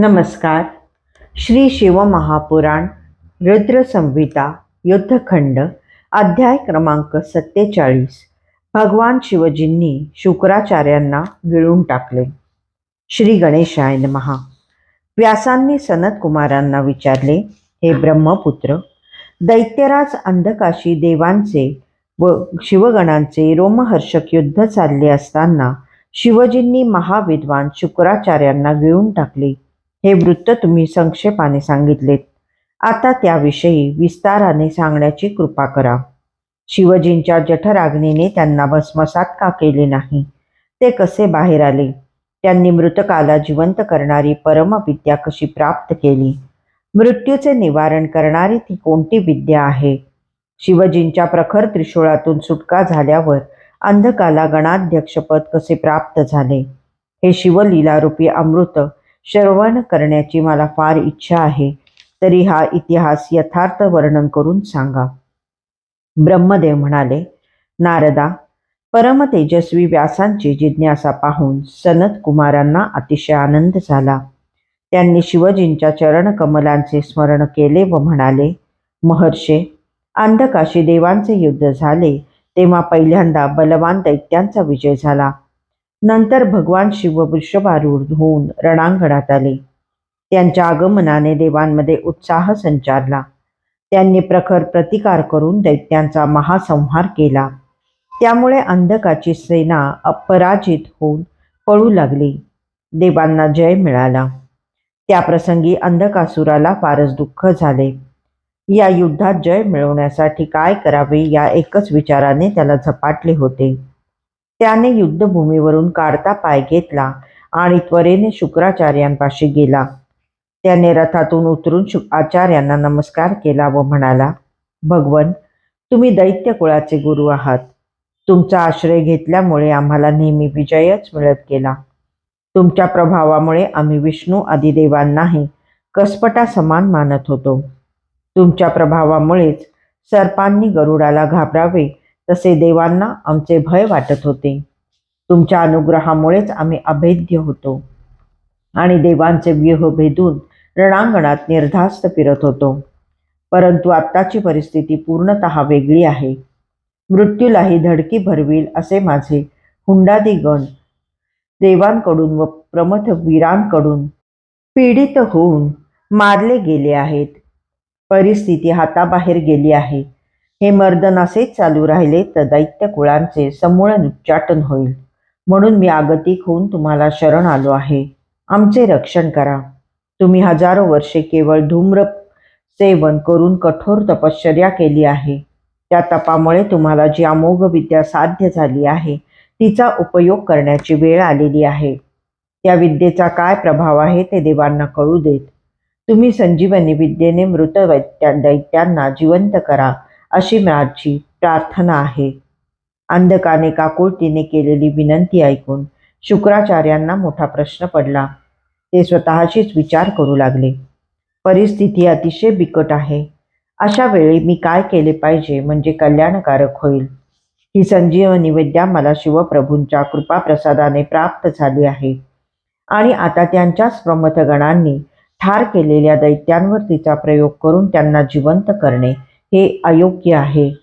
नमस्कार. श्री शिवमहापुराण रुद्रसंहिता युद्धखंड अध्याय क्रमांक सत्तेचाळीस. भगवान शिवजींनी शुक्राचार्यांना गिळून टाकले. श्री गणेशाय महा व्यासांनी सनत कुमारांना विचारले हे ब्रह्मपुत्र दैत्यराज अंधकाशी देवांचे व शिवगणांचे रोमहर्षक युद्ध चालले असताना शिवजींनी महाविद्वान शुक्राचार्यांना गिळून टाकले. हे वृत्त तुम्ही संक्षेपाने सांगितलेत. आता त्याविषयी विस्ताराने सांगण्याची कृपा करा. शिवजींच्या जठराग्नीने त्यांना भस्मसात का केले नाही? ते कसे बाहेर आले? त्यांनी मृतकाला जिवंत करणारी परमविद्या कशी प्राप्त केली? मृत्यूचे निवारण करणारी ती कोणती विद्या आहे? शिवजींच्या प्रखर त्रिशूळातून सुटका झाल्यावर अंधकाला गणाध्यक्षपद कसे प्राप्त झाले? हे शिवलीलारूपी अमृत श्रवण करण्याची मला फार इच्छा आहे. तरी हा इतिहास यथार्थ वर्णन करून सांगा. ब्रह्मदेव म्हणाले नारदा परम तेजस्वी व्यासांची जिज्ञासा पाहून सनत कुमारांना अतिशय आनंद झाला. त्यांनी शिवजींच्या चरणकमलांचे स्मरण केले व म्हणाले महर्षे अंधकाशी देवांचे युद्ध झाले तेव्हा पहिल्यांदा बलवान दैत्यांचा विजय झाला. नंतर भगवान शिव वृषभारूढ होऊन रणांगणात आले. त्यांच्या आगमनाने देवांमध्ये उत्साह संचारला. त्यांनी प्रखर प्रतिकार करून दैत्यांचा महासंहार केला. त्यामुळे अंधकाची सेना अपराजित होऊन पळू लागली. देवांना जय मिळाला. त्याप्रसंगी अंधकासुराला फारच दुःख झाले. या युद्धात जय मिळवण्यासाठी काय करावे या एकच विचाराने त्याला झपाटले होते. त्याने युद्धभूमीवरून काढता पाय घेतला आणि त्वरेने शुक्राचार्यांपाशी गेला. त्याने रथातून उतरून शु आचार्यांना नमस्कार केला व म्हणाला भगवन तुम्ही दैत्य कुळाचे गुरु आहात. तुमचा आश्रय घेतल्यामुळे आम्हाला नेहमी विजयच मिळत गेला. तुमच्या प्रभावामुळे आम्ही विष्णू आदिदेवांनाही कसपटा समान मानत होतो. तुमच्या प्रभावामुळेच सर्पांनी गरुडाला घाबरावे तसे देवांना आमचे भय वाटत होते. तुमच्या अनुग्रहामुळेच आम्ही अभेद्य होतो. आणि देवांचे व्यूह भेदून रणांगणात निर्धास्त फिरत होतो. परंतु आत्ताची परिस्थिती पूर्णतः वेगळी आहे. मृत्यूलाही धडकी भरवील असे माझे हुंडादिगण देवांकडून व प्रमथ वीरांकडून पीडित होऊन मारले गेले आहेत. परिस्थिती हाताबाहेर गेली आहे. हे मर्दन असेच चालू राहिले तर दैत्य कुळांचे समूळ उच्चाटन होईल. म्हणून मी आगतिक होऊन तुम्हाला शरण आलो आहे. आमचे रक्षण करा. तुम्ही हजारो वर्षे केवळ धूम्र सेवन करून कठोर तपश्चर्या केली आहे. त्या तपामुळे तुम्हाला जी अमोघ विद्या साध्य झाली आहे तिचा उपयोग करण्याची वेळ आलेली आहे. त्या विद्येचा काय प्रभाव आहे ते देवांना कळू देत. तुम्ही संजीवनी विद्येने मृत वैत्या दैत्यांना जिवंत करा. अशी माझी प्रार्थना आहे. अंधकाने काकुळतीने केलेली विनंती ऐकून शुक्राचार्यांना मोठा प्रश्न पडला. ते स्वतःशीच विचार करू लागले. परिस्थिती अतिशय बिकट आहे. अशा वेळी मी काय केले पाहिजे म्हणजे कल्याणकारक होईल. ही संजीवनी विद्या मला शिवप्रभूंच्या कृपाप्रसादाने प्राप्त झाली आहे. आणि आता त्यांच्याच प्रमथगणांनी ठार केलेल्या दैत्यांवर तिचा प्रयोग करून त्यांना जिवंत करणे हे अयोग्य आहे.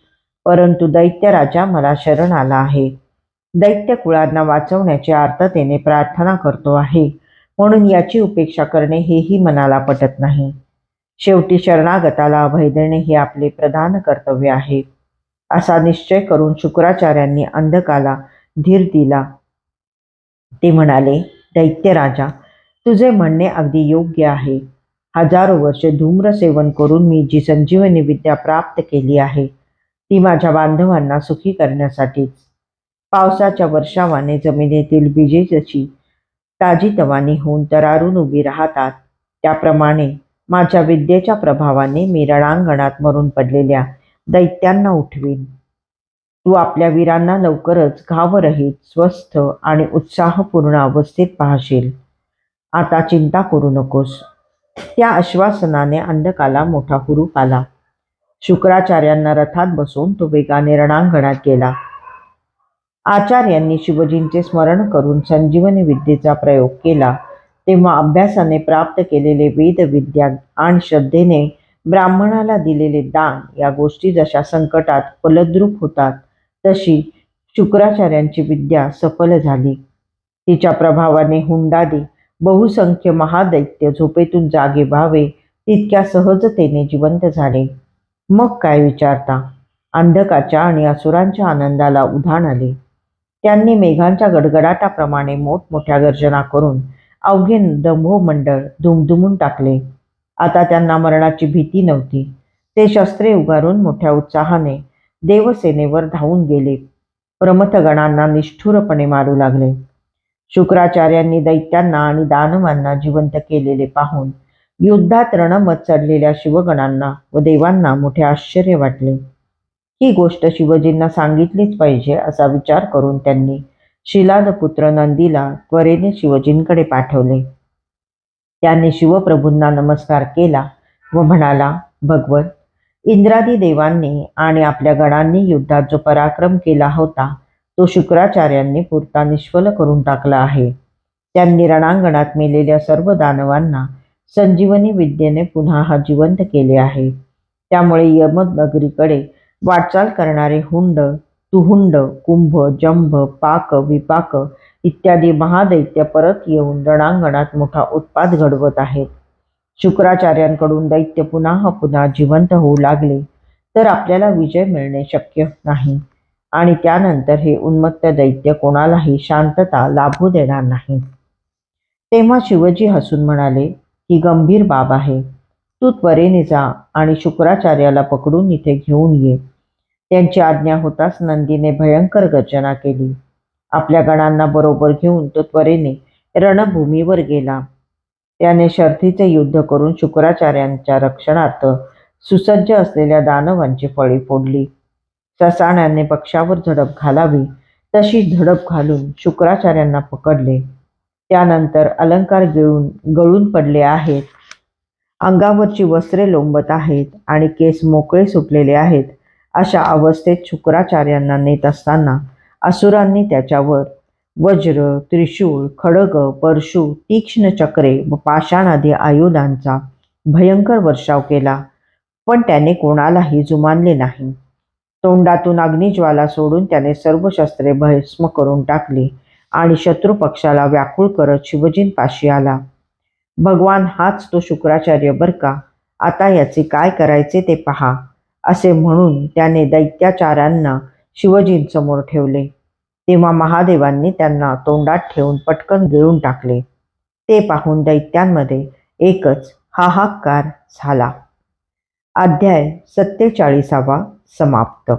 परंतु दैत्य राजा मला शरण आला आहे. दैत्य कुळांना वाचवण्याची आर्ततेने प्रार्थना करतो आहे. म्हणून याची उपेक्षा करणे हेही मनाला पटत नाही. शेवटी शरणागताला अभय देणे हे आपले प्रधान कर्तव्य आहे. असा निश्चय करून शुक्राचार्यांनी अंधकाला धीर दिला. ते म्हणाले दैत्य राजा तुझे म्हणणे अगदी योग्य आहे. हजारो वर्षे धूम्र सेवन करून मी जी संजीवनी विद्या प्राप्त केली आहे ती माझ्या बांधवांना सुखी करण्यासाठीच. पावसाच्या वर्षावाने जमिनीतील बीजे जशी ताजीतवानी होऊन तरारून उभी राहतात. त्याप्रमाणे माझ्या विद्येच्या प्रभावाने मी रणांगणात मरून पडलेल्या दैत्यांना उठवीन. तू आपल्या वीरांना लवकरच घावरहित स्वस्थ आणि उत्साहपूर्ण अवस्थेत पाहशील. आता चिंता करू नकोस. त्या आश्वासनाने अंधकाला मोठा हुरूप आला. शुक्राचार्यांना रथात बसवून तो वेगाने रणांगणात गेला. आचार्यांनी शिवजींचे स्मरण करून संजीवनी विद्येचा प्रयोग केला. तेव्हा अभ्यासाने प्राप्त केलेले वेद विद्या आणि श्रद्धेने ब्राह्मणाला दिलेले दान या गोष्टी जशा संकटात फलद्रूप होतात तशी शुक्राचार्यांची विद्या सफल झाली. तिच्या प्रभावाने हुंडादी बहुसंख्य महादैत्य झोपेतून जागे व्हावे तितक्या सहजतेने जिवंत झाले. मग काय विचारता? अंधकाच्या आणि असुरांच्या आनंदाला उधाण आले. त्यांनी मेघांच्या गडगडाटाप्रमाणे मोठमोठ्या गर्जना करून अवघे दंभो मंडळ धुमधुमून टाकले. आता त्यांना मरणाची भीती नव्हती. ते शस्त्रे उगारून मोठ्या उत्साहाने देवसेनेवर धावून गेले. प्रमथगणांना निष्ठुरपणे मारू लागले. शुक्राचार्यांनी दैत्यांना आणि दानवांना जिवंत केलेले पाहून युद्धात रणमत चढलेल्या शिवगणांना व देवांना मोठे आश्चर्य वाटले. ही गोष्ट शिवजींना सांगितलीच पाहिजे असा विचार करून त्यांनी शिलादपुत्र नंदीला त्वरेने शिवजींकडे पाठवले. त्याने शिवप्रभूंना नमस्कार केला व म्हणाला भगवत इंद्रादी देवांनी आणि आपल्या गणांनी युद्धात जो पराक्रम केला होता तो शुक्राचार्यांनी पुरता निष्फल करून टाकला आहे. त्यांनी रणांगणात मेलेल्या सर्व दानवांना संजीवनी विद्येने पुन्हा हा जिवंत केले आहे. त्यामुळे यमनगरीकडे वाटचाल करणारे हुंड तुहुंड कुंभ जंभ पाक विपाक इत्यादी महादैत्य परत येऊन रणांगणात मोठा उत्पाद घडवत आहेत. शुक्राचार्यांकडून दैत्य पुन्हा पुन्हा जिवंत होऊ लागले तर आपल्याला विजय मिळणे शक्य नाही. आणि त्यानंतर हे उन्मत्त दैत्य कोणालाही शांतता लाभू देणार नाही. तेव्हा शिवजी हसून म्हणाले ही गंभीर बाब आहे. तू त्वरेने जा आणि शुक्राचार्याला पकडून इथे घेऊन ये. त्यांची आज्ञा होताच नंदीने भयंकर गर्जना केली. आपल्या गणांना बरोबर घेऊन तो त्वरेने रणभूमीवर गेला. त्याने शर्थीचे युद्ध करून शुक्राचार्यांच्या रक्षणार्थ सुसज्ज असलेल्या दानवांची फळी फोडली. ससाण्याने पक्षावर झडप घालावी तशी झडप घालून शुक्राचार्यांना पकडले. त्यानंतर अलंकार गिळून गळून पडले आहेत. अंगावरची वस्त्रे लोंबत आहेत आणि केस मोकळे सुटलेले आहेत. अशा अवस्थेत शुक्राचार्यांना नेत असताना असुरांनी त्याच्यावर वज्र त्रिशूळ खडग परशु तीक्ष्ण चक्रे व पाषाणादी आयुधांचा भयंकर वर्षाव केला. पण त्याने कोणालाही जुमानले नाही. तोंडातून अग्निज्वाला सोडून त्याने सर्व शस्त्रे भस्म करून टाकली आणि शत्रू पक्षाला व्याकुळ करत शिवजींपाशी आला. भगवान हाच तो शुक्राचार्य बर का? आता याचे काय करायचे ते पहा असे म्हणून त्याने दैत्याचार्यांना शिवजींसमोर ठेवले. तेव्हा महादेवांनी त्यांना तोंडात ठेवून पटकन गिळून टाकले. ते पाहून दैत्यांमध्ये एकच हाहाकार झाला. अध्याय सत्तेचाळीसावा समाप्त